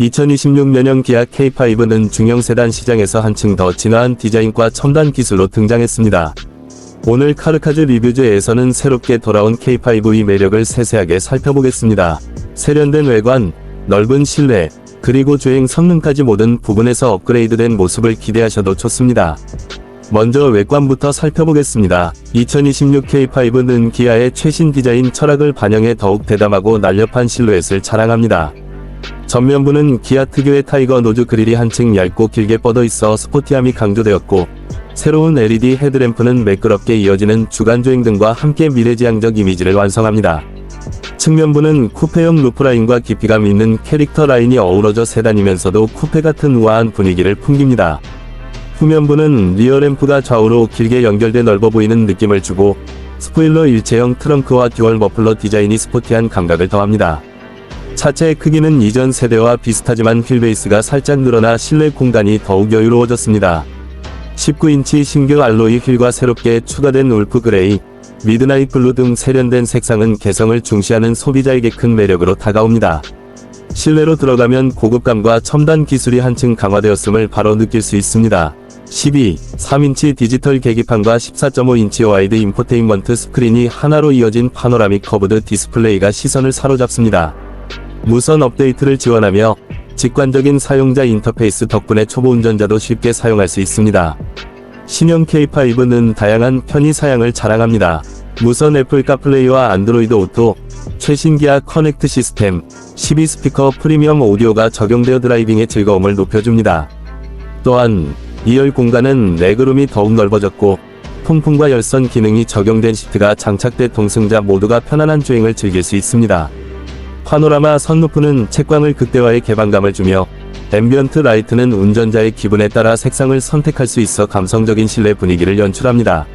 2026년형 기아 K5는 중형 세단 시장에서 한층 더 진화한 디자인과 첨단 기술로 등장했습니다. 오늘 카르카즈 리뷰즈에서는 새롭게 돌아온 K5의 매력을 세세하게 살펴보겠습니다. 세련된 외관, 넓은 실내, 그리고 주행 성능까지 모든 부분에서 업그레이드된 모습을 기대하셔도 좋습니다. 먼저 외관부터 살펴보겠습니다. 2026 K5는 기아의 최신 디자인 철학을 반영해 더욱 대담하고 날렵한 실루엣을 자랑합니다. 전면부는 기아 특유의 타이거 노즈 그릴이 한층 얇고 길게 뻗어 있어 스포티함이 강조되었고, 새로운 LED 헤드램프는 매끄럽게 이어지는 주간주행 등과 함께 미래지향적 이미지를 완성합니다. 측면부는 쿠페형 루프라인과 깊이감 있는 캐릭터 라인이 어우러져 세단이면서도 쿠페 같은 우아한 분위기를 풍깁니다. 후면부는 리어램프가 좌우로 길게 연결돼 넓어 보이는 느낌을 주고 스포일러 일체형 트렁크와 듀얼 머플러 디자인이 스포티한 감각을 더합니다. 차체의 크기는 이전 세대와 비슷하지만 휠베이스가 살짝 늘어나 실내 공간이 더욱 여유로워졌습니다. 19인치 신규 알로이 휠과 새롭게 추가된 울프 그레이, 미드나잇 블루 등 세련된 색상은 개성을 중시하는 소비자에게 큰 매력으로 다가옵니다. 실내로 들어가면 고급감과 첨단 기술이 한층 강화되었음을 바로 느낄 수 있습니다. 12, 3인치 디지털 계기판과 14.5인치 와이드 인포테인먼트 스크린이 하나로 이어진 파노라믹 커브드 디스플레이가 시선을 사로잡습니다. 무선 업데이트를 지원하며 직관적인 사용자 인터페이스 덕분에 초보 운전자도 쉽게 사용할 수 있습니다. 신형 K5는 다양한 편의 사양을 자랑합니다. 무선 애플 카플레이와 안드로이드 오토, 최신 기아 커넥트 시스템, 12스피커 프리미엄 오디오가 적용되어 드라이빙의 즐거움을 높여줍니다. 또한 2열 공간은 레그룸이 더욱 넓어졌고 통풍과 열선 기능이 적용된 시트가 장착돼 동승자 모두가 편안한 주행을 즐길 수 있습니다. 파노라마 선루프는 채광을 극대화해 개방감을 주며 앰비언트 라이트는 운전자의 기분에 따라 색상을 선택할 수 있어 감성적인 실내 분위기를 연출합니다.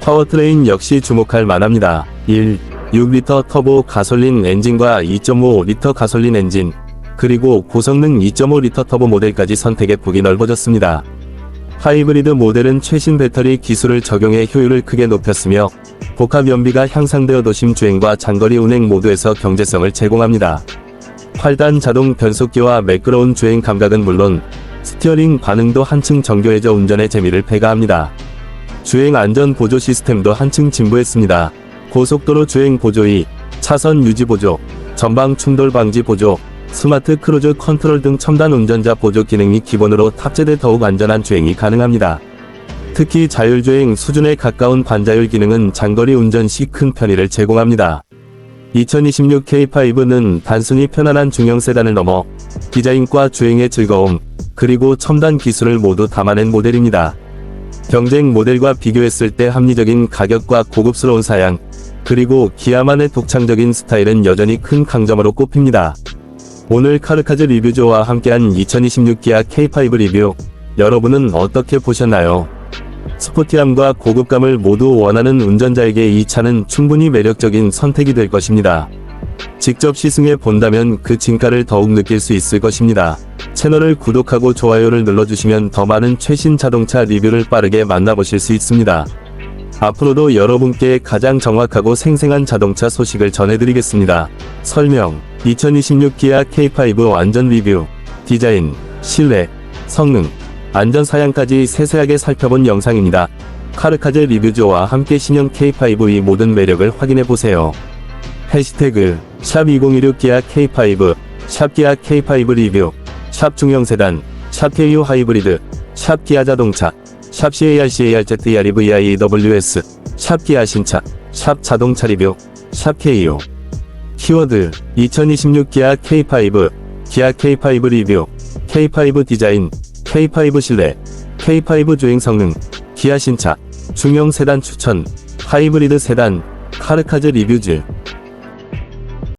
파워트레인 역시 주목할 만합니다. 1. 6리터 터보 가솔린 엔진과 2.5리터 가솔린 엔진, 그리고 고성능 2.5리터 터보 모델까지 선택의 폭이 넓어졌습니다. 하이브리드 모델은 최신 배터리 기술을 적용해 효율을 크게 높였으며 복합 연비가 향상되어 도심 주행과 장거리 운행 모두에서 경제성을 제공합니다. 8단 자동 변속기와 매끄러운 주행 감각은 물론 스티어링 반응도 한층 정교해져 운전의 재미를 배가합니다. 주행 안전 보조 시스템도 한층 진보했습니다. 고속도로 주행 보조이, 차선 유지 보조, 전방 충돌 방지 보조, 스마트 크루즈 컨트롤 등 첨단 운전자 보조 기능이 기본으로 탑재돼 더욱 안전한 주행이 가능합니다. 특히 자율주행 수준에 가까운 반자율 기능은 장거리 운전 시 큰 편의를 제공합니다. 2026 K5는 단순히 편안한 중형 세단을 넘어 디자인과 주행의 즐거움, 그리고 첨단 기술을 모두 담아낸 모델입니다. 경쟁 모델과 비교했을 때 합리적인 가격과 고급스러운 사양, 그리고 기아만의 독창적인 스타일은 여전히 큰 강점으로 꼽힙니다. 오늘 카르카즈 리뷰조와 함께한 2026 기아 K5 리뷰, 여러분은 어떻게 보셨나요? 스포티함과 고급감을 모두 원하는 운전자에게 이 차는 충분히 매력적인 선택이 될 것입니다. 직접 시승해 본다면 그 진가를 더욱 느낄 수 있을 것입니다. 채널을 구독하고 좋아요를 눌러주시면 더 많은 최신 자동차 리뷰를 빠르게 만나보실 수 있습니다. 앞으로도 여러분께 가장 정확하고 생생한 자동차 소식을 전해드리겠습니다. 설명 2026 기아 K5 완전 리뷰 디자인, 실내, 성능, 안전 사양까지 세세하게 살펴본 영상입니다. 카르카즈 리뷰조와 함께 신형 K5의 모든 매력을 확인해 보세요. 해시태그 샵 2016 기아 K5 샵 기아 K5 리뷰 샵 중형 세단 샵 KU 하이브리드 샵 기아 자동차 샵 CARCARZ REVIAWS 샵 기아 신차 샵 자동차 리뷰 샵 KU 키워드 2026 기아 K5 기아 K5 리뷰 K5 디자인 K5 실내 K5 주행 성능 기아 신차 중형 세단 추천 하이브리드 세단 카르카즈 리뷰즈